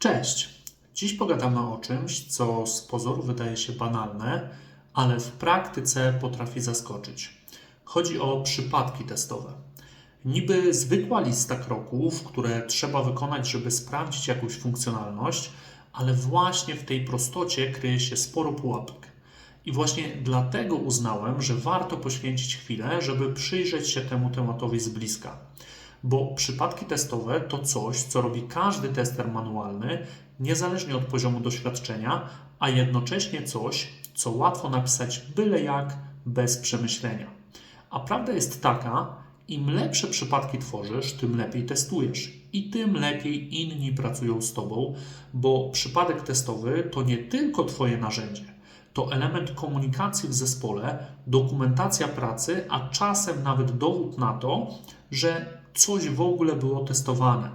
Cześć! Dziś pogadamy o czymś, co z pozoru wydaje się banalne, ale w praktyce potrafi zaskoczyć. Chodzi o przypadki testowe. Niby zwykła lista kroków, które trzeba wykonać, żeby sprawdzić jakąś funkcjonalność, ale właśnie w tej prostocie kryje się sporo pułapek. I właśnie dlatego uznałem, że warto poświęcić chwilę, żeby przyjrzeć się temu tematowi z bliska bo przypadki testowe to coś, co robi każdy tester manualny, niezależnie od poziomu doświadczenia, a jednocześnie coś, co łatwo napisać byle jak, bez przemyślenia. A prawda jest taka, im lepsze przypadki tworzysz, tym lepiej testujesz i tym lepiej inni pracują z tobą, bo przypadek testowy to nie tylko Twoje narzędzie, to element komunikacji w zespole, dokumentacja pracy, a czasem nawet dowód na to, że coś w ogóle było testowane.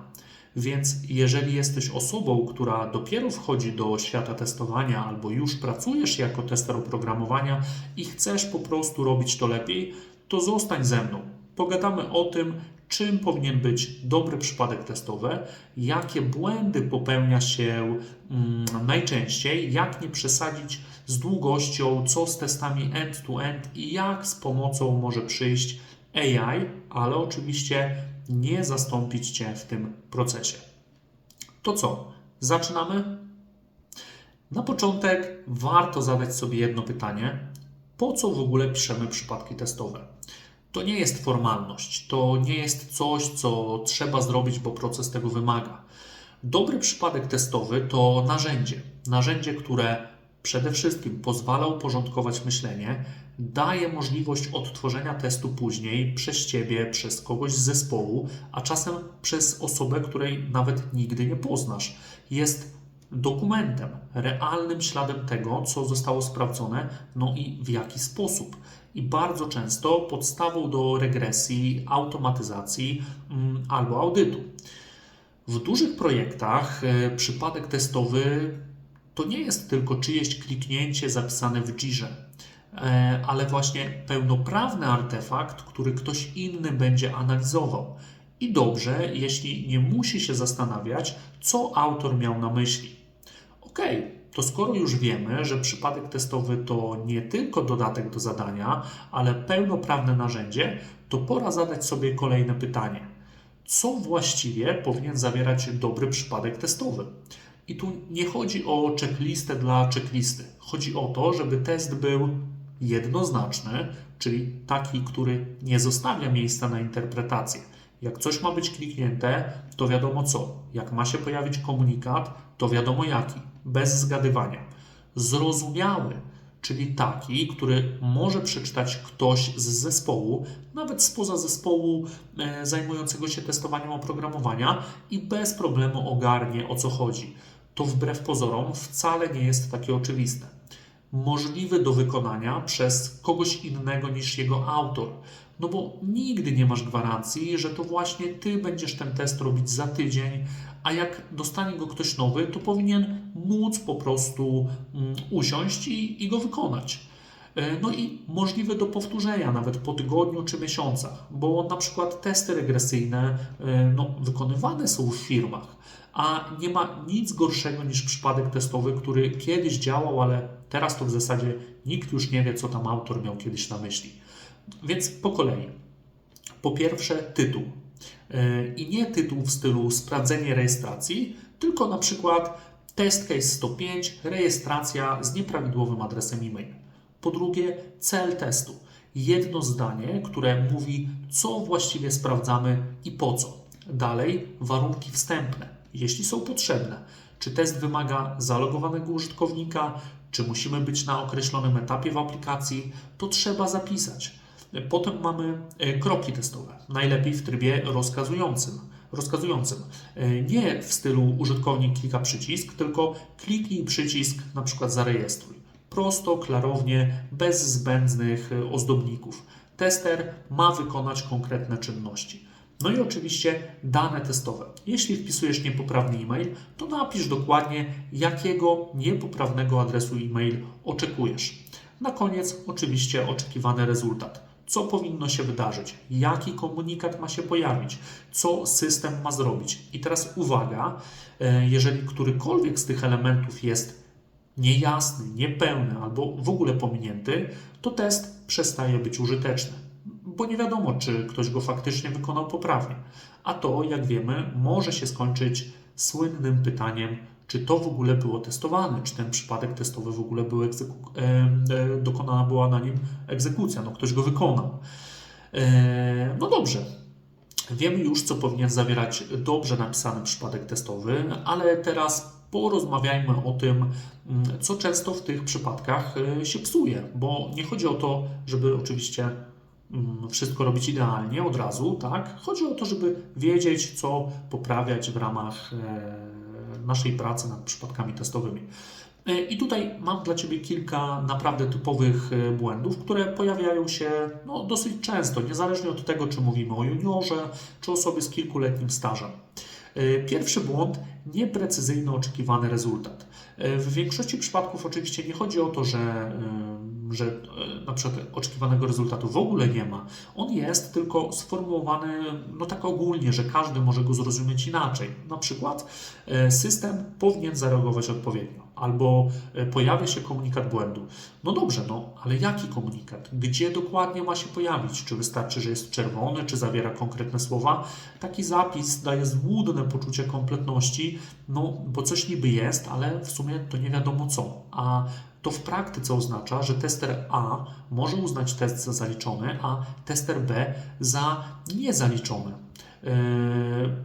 Więc jeżeli jesteś osobą, która dopiero wchodzi do świata testowania albo już pracujesz jako tester oprogramowania i chcesz po prostu robić to lepiej, to zostań ze mną. Pogadamy o tym, czym powinien być dobry przypadek testowy, jakie błędy popełnia się mm, najczęściej, jak nie przesadzić z długością, co z testami end-to-end i jak z pomocą może przyjść AI, ale oczywiście nie zastąpić Cię w tym procesie. To co? Zaczynamy? Na początek warto zadać sobie jedno pytanie: po co w ogóle piszemy przypadki testowe? To nie jest formalność, to nie jest coś, co trzeba zrobić, bo proces tego wymaga. Dobry przypadek testowy to narzędzie. Narzędzie, które przede wszystkim pozwala uporządkować myślenie, daje możliwość odtworzenia testu później przez Ciebie, przez kogoś z zespołu, a czasem przez osobę, której nawet nigdy nie poznasz. Jest dokumentem, realnym śladem tego, co zostało sprawdzone, no i w jaki sposób. I bardzo często podstawą do regresji, automatyzacji mm, albo audytu. W dużych projektach e, przypadek testowy to nie jest tylko czyjeś kliknięcie zapisane w Jirze, e, ale właśnie pełnoprawny artefakt, który ktoś inny będzie analizował. I dobrze, jeśli nie musi się zastanawiać, co autor miał na myśli. Ok, to skoro już wiemy, że przypadek testowy to nie tylko dodatek do zadania, ale pełnoprawne narzędzie, to pora zadać sobie kolejne pytanie. Co właściwie powinien zawierać dobry przypadek testowy? I tu nie chodzi o checklistę dla checklisty. Chodzi o to, żeby test był jednoznaczny, czyli taki, który nie zostawia miejsca na interpretację. Jak coś ma być kliknięte, to wiadomo co. Jak ma się pojawić komunikat, to wiadomo jaki, bez zgadywania. Zrozumiały, czyli taki, który może przeczytać ktoś z zespołu, nawet spoza zespołu e, zajmującego się testowaniem oprogramowania i bez problemu ogarnie o co chodzi to wbrew pozorom wcale nie jest takie oczywiste. Możliwy do wykonania przez kogoś innego niż jego autor. No bo nigdy nie masz gwarancji, że to właśnie ty będziesz ten test robić za tydzień, a jak dostanie go ktoś nowy, to powinien móc po prostu mm, usiąść i, i go wykonać. E, no i możliwe do powtórzenia nawet po tygodniu czy miesiącach, bo na przykład testy regresyjne e, no, wykonywane są w firmach, a nie ma nic gorszego niż przypadek testowy, który kiedyś działał, ale teraz to w zasadzie nikt już nie wie, co tam autor miał kiedyś na myśli. Więc po kolei. Po pierwsze, tytuł. E, I nie tytuł w stylu sprawdzenie rejestracji, tylko na przykład test case 105, rejestracja z nieprawidłowym adresem e-mail. Po drugie, cel testu. Jedno zdanie, które mówi, co właściwie sprawdzamy i po co. Dalej, warunki wstępne, jeśli są potrzebne. Czy test wymaga zalogowanego użytkownika, czy musimy być na określonym etapie w aplikacji, to trzeba zapisać. Potem mamy e, kroki testowe, najlepiej w trybie rozkazującym. rozkazującym. E, nie w stylu użytkownik klika przycisk, tylko kliknij przycisk na przykład zarejestruj prosto, klarownie, bez zbędnych e, ozdobników. Tester ma wykonać konkretne czynności. No i oczywiście dane testowe. Jeśli wpisujesz niepoprawny e-mail, to napisz dokładnie, jakiego niepoprawnego adresu e-mail oczekujesz. Na koniec oczywiście oczekiwany rezultat. co powinno się wydarzyć, jaki komunikat ma się pojawić, co system ma zrobić. I teraz uwaga, e, jeżeli którykolwiek z tych elementów jest niejasny, niepełny albo w ogóle pominięty, to test przestaje być użyteczny, bo nie wiadomo, czy ktoś go faktycznie wykonał poprawnie. A to, jak wiemy, może się skończyć słynnym pytaniem, czy to w ogóle było testowane, czy ten przypadek testowy w ogóle był egzeku- e, e, dokonana była na nim egzekucja, no ktoś go wykonał. E, no dobrze, Wiemy już, co powinien zawierać dobrze napisany przypadek testowy, ale teraz porozmawiajmy o tym, mm, co często w tych przypadkach e, się psuje, bo nie chodzi o to, żeby oczywiście wszystko robić idealnie od razu, tak? Chodzi o to, żeby wiedzieć, co poprawiać w ramach e, naszej pracy nad przypadkami testowymi. E, I tutaj mam dla Ciebie kilka naprawdę typowych e, błędów, które pojawiają się no, dosyć często, niezależnie od tego, czy mówimy o juniorze, czy osobie z kilkuletnim stażem. Pierwszy błąd nieprecyzyjny oczekiwany rezultat. W większości przypadków oczywiście nie chodzi o to, że, że e, na przykład oczekiwanego rezultatu w ogóle nie ma. On jest tylko sformułowany no tak ogólnie, że każdy może go zrozumieć inaczej. Na przykład e, system powinien zareagować odpowiednio albo e, pojawia się komunikat błędu. No dobrze, no ale jaki komunikat? Gdzie dokładnie ma się pojawić? Czy wystarczy, że jest czerwony, czy zawiera konkretne słowa? Taki zapis daje złudne poczucie kompletności, no bo coś niby jest, ale w sumie to nie wiadomo co. A to w praktyce oznacza, że tester A może uznać test za zaliczony, a tester B za niezaliczony. Yy,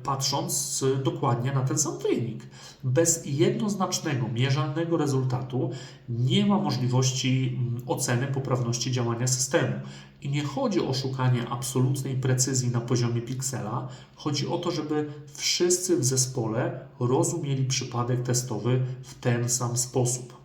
patrząc dokładnie na ten sam wynik. Bez jednoznacznego, mierzalnego rezultatu nie ma możliwości mm, oceny poprawności działania systemu. I nie chodzi o szukanie absolutnej precyzji na poziomie piksela, chodzi o to, żeby wszyscy w zespole rozumieli przypadek testowy w ten sam sposób.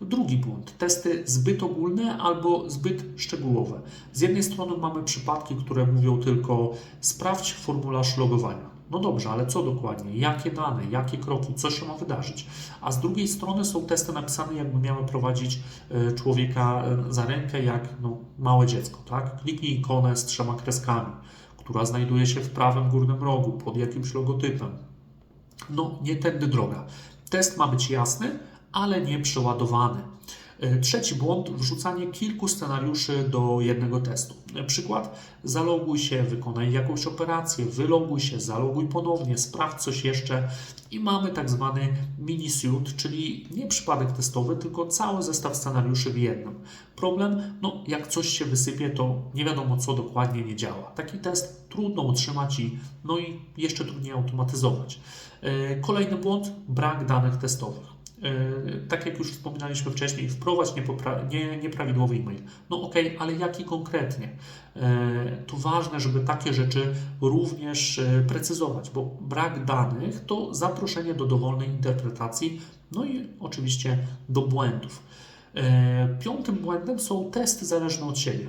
Drugi błąd. Testy zbyt ogólne albo zbyt szczegółowe. Z jednej strony mamy przypadki, które mówią tylko sprawdź formularz logowania. No dobrze, ale co dokładnie? Jakie dane, jakie kroki, co się ma wydarzyć? A z drugiej strony są testy napisane, jakby miały prowadzić e, człowieka e, za rękę, jak no, małe dziecko. Tak? Kliknij ikonę z trzema kreskami, która znajduje się w prawym górnym rogu pod jakimś logotypem. No, nie tędy droga. Test ma być jasny, ale nie przeładowany. E, Trzeci błąd wrzucanie kilku scenariuszy do jednego testu. E, Przykład: zaloguj się, wykonaj jakąś operację, wyloguj się, zaloguj ponownie, sprawdź coś jeszcze i mamy tak zwany mini suite, czyli nie przypadek testowy, tylko cały zestaw scenariuszy w jednym. Problem, no jak coś się wysypie, to nie wiadomo co dokładnie nie działa. Taki test trudno utrzymać i no i jeszcze trudniej automatyzować. E, Kolejny błąd brak danych testowych. Yy, tak jak już wspominaliśmy wcześniej, wprowadź nie, nieprawidłowy e-mail. No okej, ale jaki konkretnie? Yy, To ważne, żeby takie rzeczy również yy, precyzować, bo brak danych to zaproszenie do dowolnej interpretacji, no i oczywiście do błędów. Piątym błędem są testy zależne od siebie.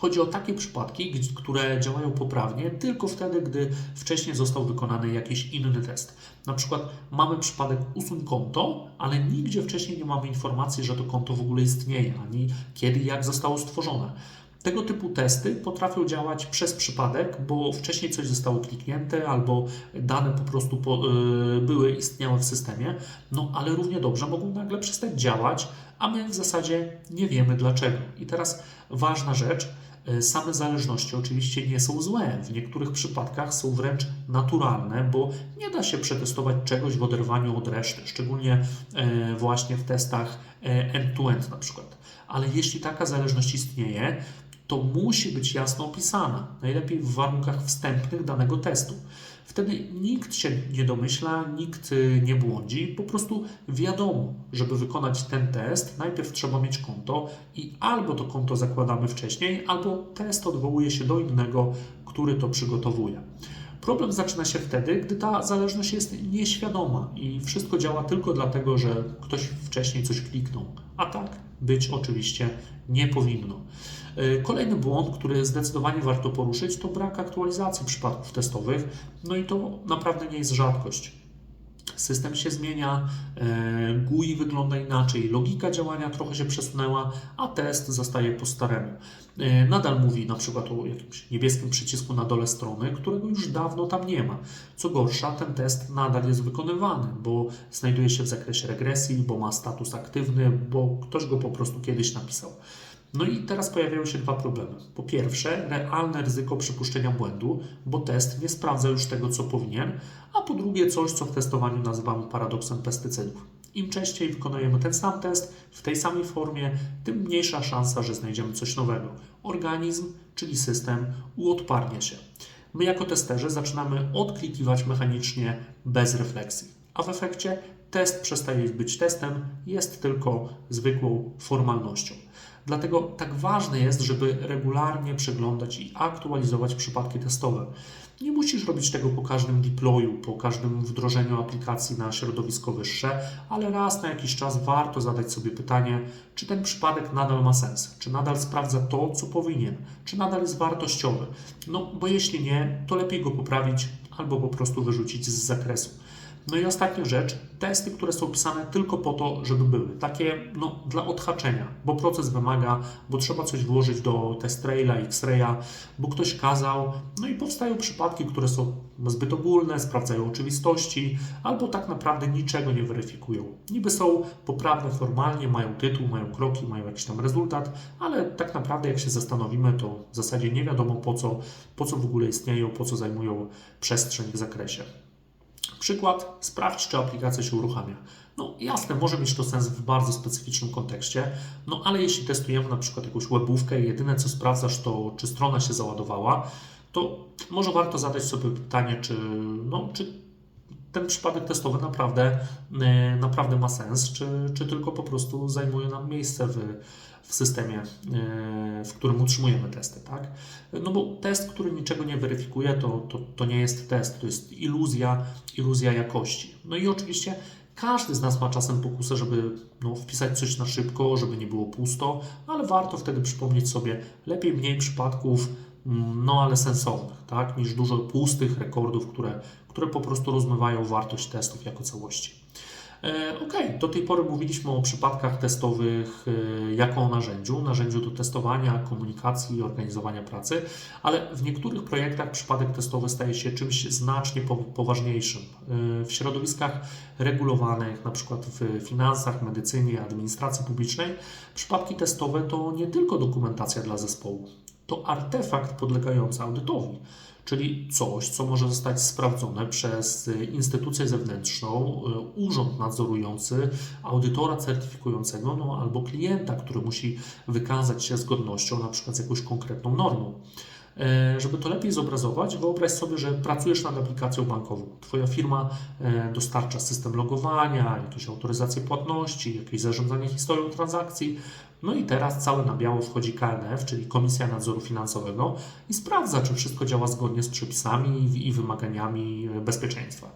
Chodzi o takie przypadki, które działają poprawnie tylko wtedy, gdy wcześniej został wykonany jakiś inny test. Na przykład mamy przypadek usuń konto, ale nigdzie wcześniej nie mamy informacji, że to konto w ogóle istnieje, ani kiedy jak zostało stworzone. Tego typu testy potrafią działać przez przypadek, bo wcześniej coś zostało kliknięte albo dane po prostu po, y, były istniały w systemie, no ale równie dobrze mogą nagle przestać działać, a my w zasadzie nie wiemy dlaczego. I teraz ważna rzecz, same zależności oczywiście nie są złe. W niektórych przypadkach są wręcz naturalne, bo nie da się przetestować czegoś w oderwaniu od reszty, szczególnie e, właśnie w testach e, end-to-end na przykład. Ale jeśli taka zależność istnieje, to musi być jasno opisana, najlepiej w warunkach wstępnych danego testu. Wtedy nikt się nie domyśla, nikt y, nie błądzi, po prostu wiadomo, żeby wykonać ten test, najpierw trzeba mieć konto i albo to konto zakładamy wcześniej, albo test odwołuje się do innego, który to przygotowuje. Problem zaczyna się wtedy, gdy ta zależność jest nieświadoma i wszystko działa tylko dlatego, że ktoś wcześniej coś kliknął, a tak być oczywiście nie powinno. Yy, Kolejny błąd, który zdecydowanie warto poruszyć, to brak aktualizacji przypadków testowych, no i to naprawdę nie jest rzadkość. System się zmienia, e, GUI wygląda inaczej, logika działania trochę się przesunęła, a test zostaje po staremu. E, Nadal mówi na przykład o jakimś niebieskim przycisku na dole strony, którego już dawno tam nie ma. Co gorsza, ten test nadal jest wykonywany, bo znajduje się w zakresie regresji, bo ma status aktywny, bo ktoś go po prostu kiedyś napisał. No i teraz pojawiają się dwa problemy. Po pierwsze, realne ryzyko przypuszczenia błędu, bo test nie sprawdza już tego, co powinien, a po drugie, coś, co w testowaniu nazywamy paradoksem pestycydów. Im częściej wykonujemy ten sam test w tej samej formie, tym mniejsza szansa, że znajdziemy coś nowego. Organizm, czyli system, uodparnia się. My, jako testerzy, zaczynamy odklikiwać mechanicznie bez refleksji, a w efekcie test przestaje być testem, jest tylko zwykłą formalnością. Dlatego tak ważne jest, żeby regularnie przeglądać i aktualizować przypadki testowe. Nie musisz robić tego po każdym deployu, po każdym wdrożeniu aplikacji na środowisko wyższe, ale raz na jakiś czas warto zadać sobie pytanie, czy ten przypadek nadal ma sens, czy nadal sprawdza to, co powinien, czy nadal jest wartościowy. No, bo jeśli nie, to lepiej go poprawić albo po prostu wyrzucić z zakresu. No i ostatnia rzecz, testy, które są pisane tylko po to, żeby były. Takie no, dla odhaczenia, bo proces wymaga, bo trzeba coś włożyć do test traila, X-raya, bo ktoś kazał. No i powstają przypadki, które są zbyt ogólne, sprawdzają oczywistości, albo tak naprawdę niczego nie weryfikują. Niby są poprawne formalnie, mają tytuł, mają kroki, mają jakiś tam rezultat, ale tak naprawdę jak się zastanowimy, to w zasadzie nie wiadomo po co, po co w ogóle istnieją, po co zajmują przestrzeń w zakresie. Przykład, sprawdź, czy aplikacja się uruchamia. No jasne, może mieć to sens w bardzo specyficznym kontekście, no ale jeśli testujemy na przykład jakąś webówkę i jedyne co sprawdzasz to, czy strona się załadowała, to może warto zadać sobie pytanie, czy, no, czy ten przypadek testowy naprawdę, e, naprawdę ma sens, czy, czy tylko po prostu zajmuje nam miejsce w, w systemie, e, w którym utrzymujemy testy, tak? No bo test, który niczego nie weryfikuje, to, to, to nie jest test, to jest iluzja, iluzja jakości. No i oczywiście każdy z nas ma czasem pokusę, żeby no, wpisać coś na szybko, żeby nie było pusto, ale warto wtedy przypomnieć sobie lepiej mniej przypadków, mm, no ale sensownych, tak, niż dużo pustych rekordów, które, które po prostu rozmywają wartość testów jako całości. E, ok, do tej pory mówiliśmy o przypadkach testowych e, jako o narzędziu, narzędziu do testowania, komunikacji i organizowania pracy, ale w niektórych projektach przypadek testowy staje się czymś znacznie poważniejszym. E, w środowiskach regulowanych, na przykład w finansach, medycynie, administracji publicznej, przypadki testowe to nie tylko dokumentacja dla zespołu, to artefakt podlegający audytowi czyli coś, co może zostać sprawdzone przez instytucję zewnętrzną, e, urząd nadzorujący, audytora certyfikującego, no, albo klienta, który musi wykazać się zgodnością na przykład z jakąś konkretną normą. E, żeby to lepiej zobrazować, wyobraź sobie, że pracujesz nad aplikacją bankową. Twoja firma e, dostarcza system logowania, jakieś autoryzacje płatności, jakieś zarządzanie historią transakcji. No i teraz całe na biało wchodzi KNF, czyli Komisja Nadzoru Finansowego i sprawdza, czy wszystko działa zgodnie z przepisami i wymaganiami bezpieczeństwa.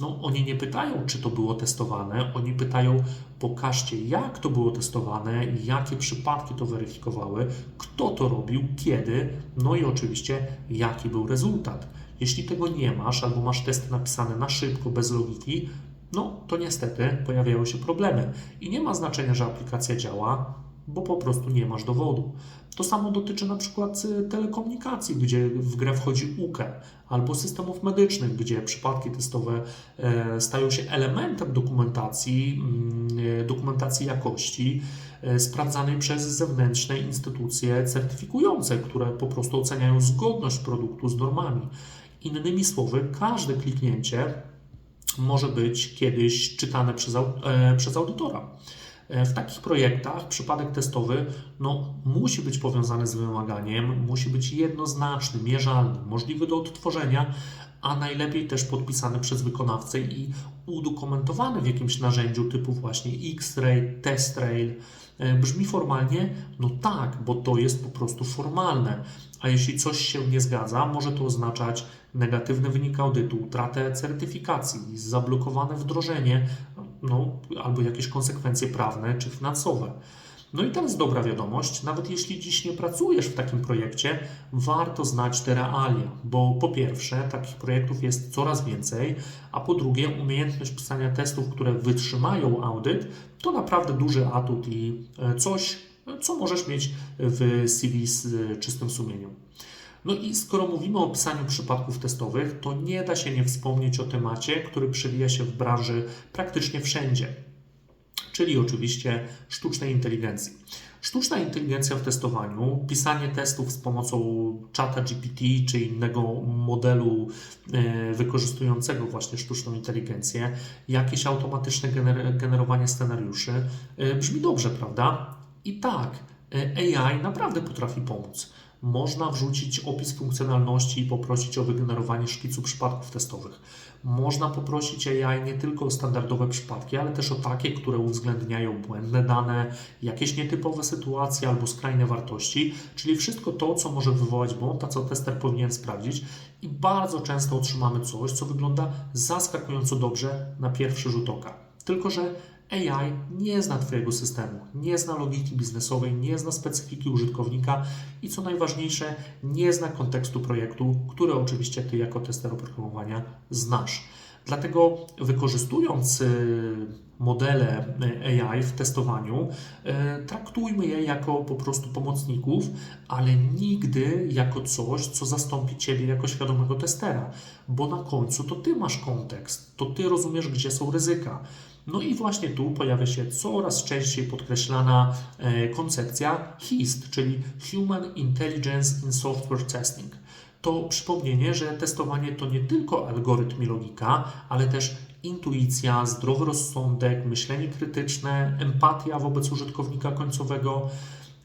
No, oni nie pytają, czy to było testowane, oni pytają, pokażcie, jak to było testowane, jakie przypadki to weryfikowały, kto to robił, kiedy, no i oczywiście, jaki był rezultat. Jeśli tego nie masz, albo masz testy napisane na szybko, bez logiki, no to niestety pojawiają się problemy. I nie ma znaczenia, że aplikacja działa, bo po prostu nie masz dowodu. To samo dotyczy na przykład y, telekomunikacji, gdzie w grę wchodzi UKE, albo systemów medycznych, gdzie przypadki testowe e, stają się elementem dokumentacji, mm, e, dokumentacji jakości e, sprawdzanej przez zewnętrzne instytucje certyfikujące, które po prostu oceniają zgodność produktu z normami. Innymi słowy, każde kliknięcie może być kiedyś czytane przez, przez audytora. E, w takich projektach przypadek testowy no, musi być powiązany z wymaganiem, musi być jednoznaczny, mierzalny, możliwy do odtworzenia, a najlepiej też podpisany przez wykonawcę i udokumentowany w jakimś narzędziu typu właśnie X-Ray, TestRail. E, brzmi formalnie? No tak, bo to jest po prostu formalne. A jeśli coś się nie zgadza, może to oznaczać negatywny wynik audytu, utratę certyfikacji, zablokowane wdrożenie, no, albo jakieś konsekwencje prawne czy finansowe. No i teraz dobra wiadomość, nawet jeśli dziś nie pracujesz w takim projekcie, warto znać te realia, bo po pierwsze, takich projektów jest coraz więcej, a po drugie, umiejętność pisania testów, które wytrzymają audyt, to naprawdę duży atut i e, coś, co możesz mieć w CV z e, czystym sumieniem. No i skoro mówimy o pisaniu przypadków testowych, to nie da się nie wspomnieć o temacie, który przewija się w branży praktycznie wszędzie, czyli oczywiście sztucznej inteligencji. Sztuczna inteligencja w testowaniu, pisanie testów z pomocą czata GPT czy innego modelu e, wykorzystującego właśnie sztuczną inteligencję, jakieś automatyczne gener generowanie scenariuszy, e, brzmi dobrze, prawda? I tak, e, AI naprawdę potrafi pomóc można wrzucić opis funkcjonalności i poprosić o wygenerowanie szkicu przypadków testowych. Można poprosić AI nie tylko o standardowe przypadki, ale też o takie, które uwzględniają błędne dane, jakieś nietypowe sytuacje albo skrajne wartości, czyli wszystko to, co może wywołać błąd, a co tester powinien sprawdzić. I bardzo często otrzymamy coś, co wygląda zaskakująco dobrze na pierwszy rzut oka. Tylko, że AI nie zna Twojego systemu, nie zna logiki biznesowej, nie zna specyfiki użytkownika i co najważniejsze, nie zna kontekstu projektu, który oczywiście Ty jako tester oprogramowania znasz. Dlatego wykorzystując y, modele y, AI w testowaniu, y, traktujmy je jako po prostu pomocników, ale nigdy jako coś, co zastąpi Ciebie jako świadomego testera, bo na końcu to Ty masz kontekst, to Ty rozumiesz, gdzie są ryzyka. No i właśnie tu pojawia się coraz częściej podkreślana e, koncepcja HIST, czyli Human Intelligence in Software Testing. To przypomnienie, że testowanie to nie tylko algorytm i logika, ale też intuicja, zdrowy rozsądek, myślenie krytyczne, empatia wobec użytkownika końcowego.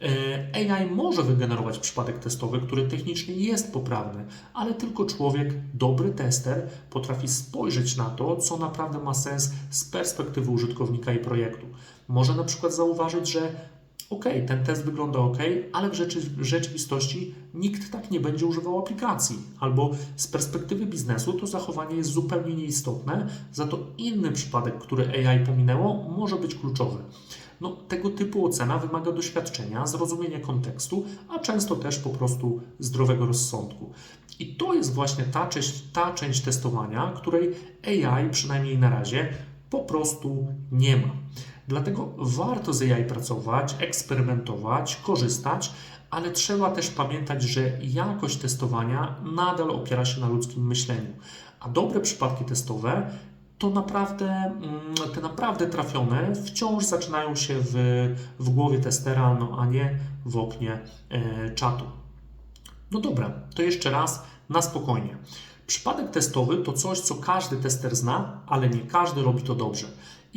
E, AI może wygenerować przypadek testowy, który technicznie jest poprawny, ale tylko człowiek, dobry tester, potrafi spojrzeć na to, co naprawdę ma sens z perspektywy użytkownika i projektu. Może na przykład zauważyć, że OK, ten test wygląda OK, ale w, rzeczy, w rzeczywistości nikt tak nie będzie używał aplikacji. Albo z perspektywy biznesu to zachowanie jest zupełnie nieistotne, za to inny przypadek, który AI pominęło, może być kluczowy. No, tego typu ocena wymaga doświadczenia, zrozumienia kontekstu, a często też po prostu zdrowego rozsądku. I to jest właśnie ta część, ta część testowania, której AI przynajmniej na razie po prostu nie ma. Dlatego warto z AI pracować, eksperymentować, korzystać, ale trzeba też pamiętać, że jakość testowania nadal opiera się na ludzkim myśleniu. A dobre przypadki testowe to naprawdę, mm, te naprawdę trafione wciąż zaczynają się w, w głowie testera, no a nie w oknie e, czatu. No dobra, to jeszcze raz na spokojnie. Przypadek testowy to coś, co każdy tester zna, ale nie każdy robi to dobrze.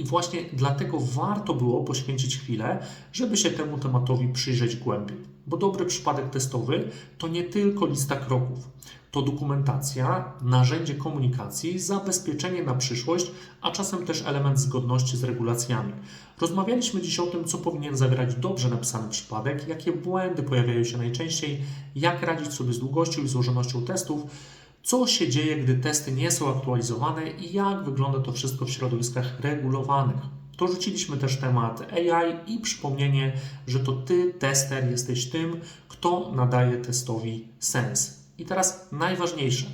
I właśnie dlatego warto było poświęcić chwilę, żeby się temu tematowi przyjrzeć głębiej. Bo dobry przypadek testowy to nie tylko lista kroków to dokumentacja, narzędzie komunikacji, zabezpieczenie na przyszłość, a czasem też element zgodności z regulacjami. Rozmawialiśmy dziś o tym, co powinien zawierać dobrze napisany przypadek, jakie błędy pojawiają się najczęściej, jak radzić sobie z długością i złożonością testów, co się dzieje, gdy testy nie są aktualizowane i jak wygląda to wszystko w środowiskach regulowanych. Dorzuciliśmy też temat AI i przypomnienie, że to ty, tester, jesteś tym, kto nadaje testowi sens. I teraz najważniejsze.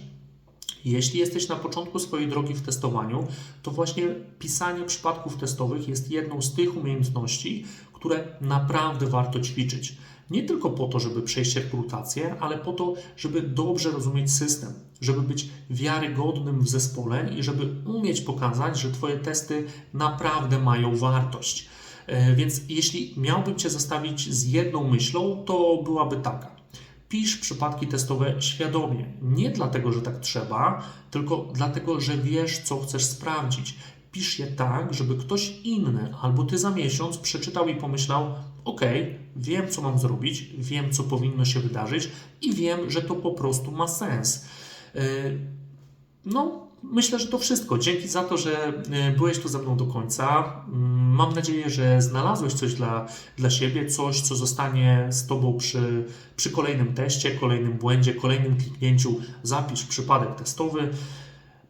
Jeśli jesteś na początku swojej drogi w testowaniu, to właśnie pisanie przypadków testowych jest jedną z tych umiejętności, które naprawdę warto ćwiczyć. Nie tylko po to, żeby przejść rekrutację, ale po to, żeby dobrze rozumieć system, żeby być wiarygodnym w zespole i żeby umieć pokazać, że Twoje testy naprawdę mają wartość. E, więc jeśli miałbym Cię zostawić z jedną myślą, to byłaby taka. Pisz przypadki testowe świadomie. Nie dlatego, że tak trzeba, tylko dlatego, że wiesz, co chcesz sprawdzić. Pisz je tak, żeby ktoś inny albo ty za miesiąc przeczytał i pomyślał: OK, wiem, co mam zrobić, wiem, co powinno się wydarzyć i wiem, że to po prostu ma sens. Yy, no, myślę, że to wszystko. Dzięki za to, że e, byłeś tu ze mną do końca. Mm, mam nadzieję, że znalazłeś coś dla, dla siebie, coś, co zostanie z Tobą przy, przy kolejnym teście, kolejnym błędzie, kolejnym kliknięciu. Zapisz przypadek testowy.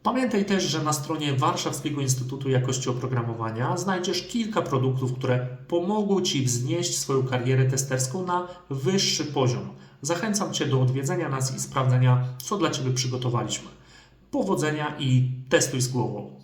Pamiętaj też, że na stronie Warszawskiego Instytutu Jakości Oprogramowania znajdziesz kilka produktów, które pomogą Ci wznieść swoją karierę testerską na wyższy poziom. Zachęcam Cię do odwiedzenia nas i sprawdzenia, co dla Ciebie przygotowaliśmy. Powodzenia i testuj z głową.